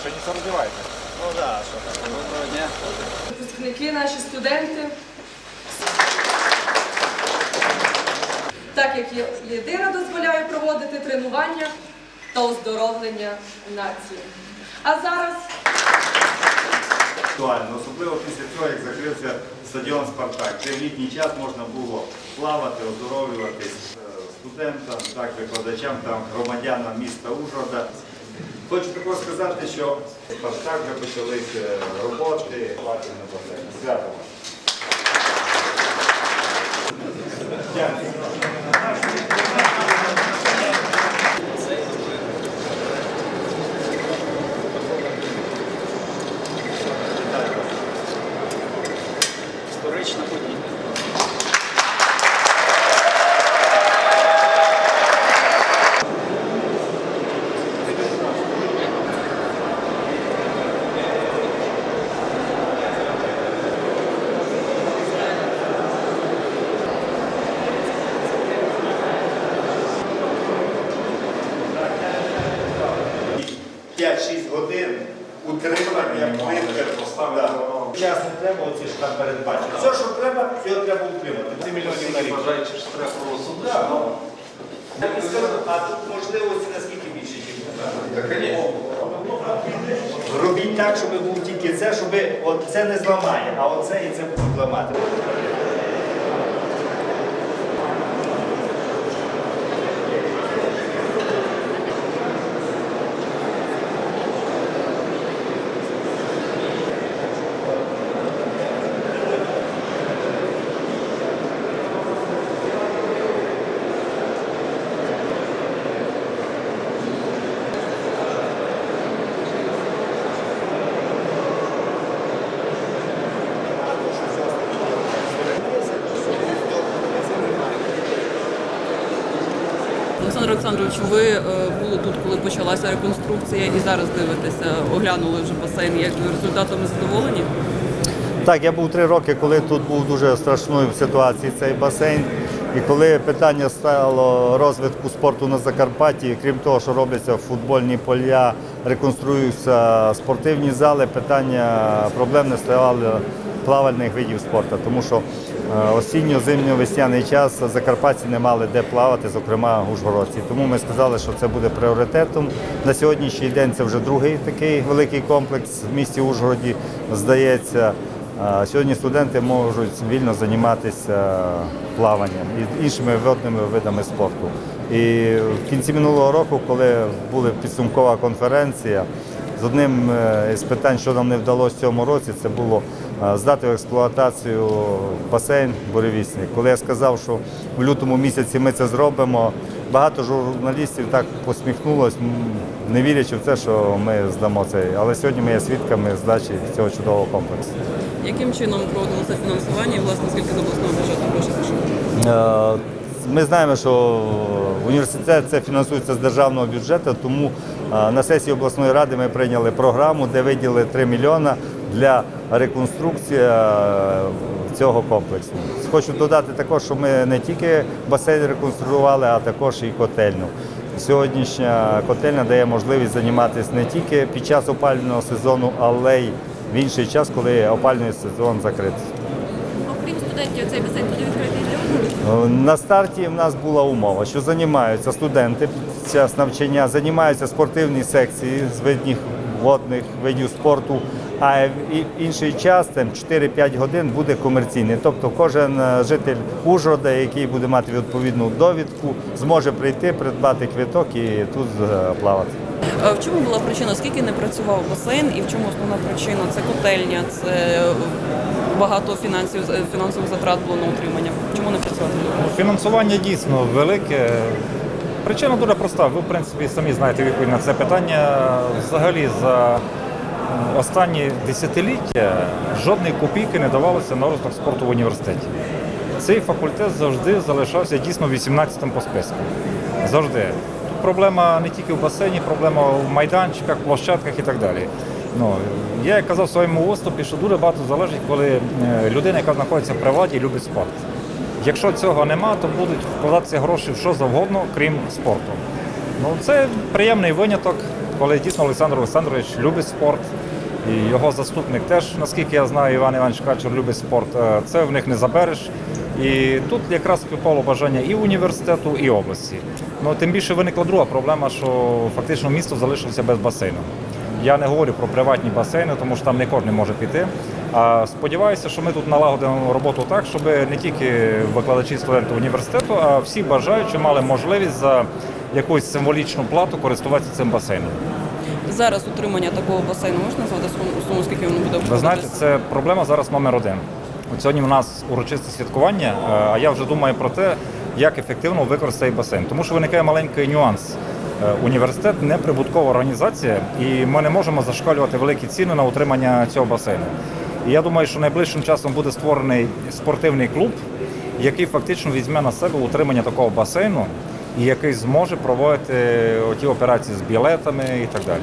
ще не роздіваєте. Ну да, що так. Доброго дня. випускники, наші студенти. Так як єдина дозволяє проводити тренування та оздоровлення нації. А зараз актуально, особливо після цього, як закрився стадіон Спартак. Де в літній час можна було плавати, оздоровлюватись е, студентам, так, викладачам, там, громадянам міста Ужгорода. Хочу також сказати, що в вже почались роботи, платимо басейн. Свято 5-6 годин утримання плитки поставити. Час не треба, оці ж там передбачено. Все, що треба, його треба утримати. 7 мільйонів на рік. Вважаючи, що треба ну. Я А тут можливості наскільки більше, ніж Робіть так, щоб був тільки це, щоб от це не зламає, а оце і це будуть ламати. Олександр Олександрович, ви е, були тут, коли почалася реконструкція, і зараз дивитеся, оглянули вже басейн. Як результатами задоволені? Так, я був три роки, коли тут був дуже страшною в ситуації цей басейн. І коли питання стало розвитку спорту на Закарпатті, крім того, що робляться футбольні поля, реконструюються спортивні зали, питання проблемне ставало плавальних видів спорту, тому що осінньо-зимньо-весняний час закарпатці не мали де плавати, зокрема ужгородці. Тому ми сказали, що це буде пріоритетом. На сьогоднішній день це вже другий такий великий комплекс в місті Ужгороді, здається. Сьогодні студенти можуть вільно займатися плаванням і іншими водними видами спорту. І в кінці минулого року, коли була підсумкова конференція, з одним е, із питань, що нам не вдалося в цьому році, це було е, здати в експлуатацію басейн буревісник. Коли я сказав, що в лютому місяці ми це зробимо, багато журналістів так посміхнулось, не вірячи в те, що ми здамо цей. Але сьогодні ми є свідками здачі цього чудового комплексу. Яким чином проводилося фінансування і власне скільки з обласного бюджету грошей пішло? Е, Ми знаємо, що університет це фінансується з державного бюджету, тому е, на сесії обласної ради ми прийняли програму, де виділили 3 мільйона для реконструкції е, цього комплексу. Хочу додати також, що ми не тільки басейн реконструювали, а також і котельну. Сьогоднішня котельня дає можливість займатися не тільки під час опалювального сезону, але й в інший час, коли опалювальний сезон закритий. Окрім студентів, цей басейн буде відкритий для ужгородців? На старті в нас була умова, що займаються студенти під час навчання, займаються спортивні секції з видних водних видів спорту, а в інший час, там 4-5 годин, буде комерційний. Тобто кожен е, житель Ужгорода, який буде мати відповідну довідку, зможе прийти, придбати квиток і тут е, плавати. В чому була причина? Скільки не працював басейн, і в чому основна причина? Це котельня, це багато фінансів е, фінансових затрат було на утримання. Чому не працювати? Фінансування дійсно велике. Причина дуже проста. Ви, в принципі, самі знаєте відповідь на це питання. Взагалі за останні десятиліття жодної копійки не давалося на розвиток спорту в університеті. Цей факультет завжди залишався дійсно 18-м по списку. Завжди. Тут проблема не тільки в басейні, проблема в майданчиках, площадках і так далі. Ну, я казав в своєму виступі, що дуже багато залежить, коли е, людина, яка знаходиться при владі, любить спорт. Якщо цього нема, то будуть вкладатися гроші в що завгодно, крім спорту. Ну, це приємний виняток. Коли дійсно Олександр Олександрович любить спорт, і його заступник теж, наскільки я знаю, Іван Іванович Качур любить спорт, е, це в них не забереш. І тут якраз співпало бажання і університету, і області. Ну тим більше виникла друга проблема, що фактично місто залишилося без басейну. Я не говорю про приватні басейни, тому що там не кожен може піти. А сподіваюся, що ми тут налагодимо роботу так, щоб не тільки викладачі студенти університету, а всі бажаючі мали можливість за якусь символічну плату користуватися цим басейном. Зараз утримання такого басейну можна назвати суму, скільки він буде Ви знаєте, це проблема зараз номер один. От сьогодні у нас урочисте святкування, е, а я вже думаю про те, як ефективно використати басейн. Тому що виникає маленький нюанс. Е, Університет не прибуткова організація, і ми не можемо зашкалювати великі ціни на утримання цього басейну. І я думаю, що найближчим часом буде створений спортивний клуб, який фактично візьме на себе утримання такого басейну і який зможе проводити ті операції з білетами і так далі.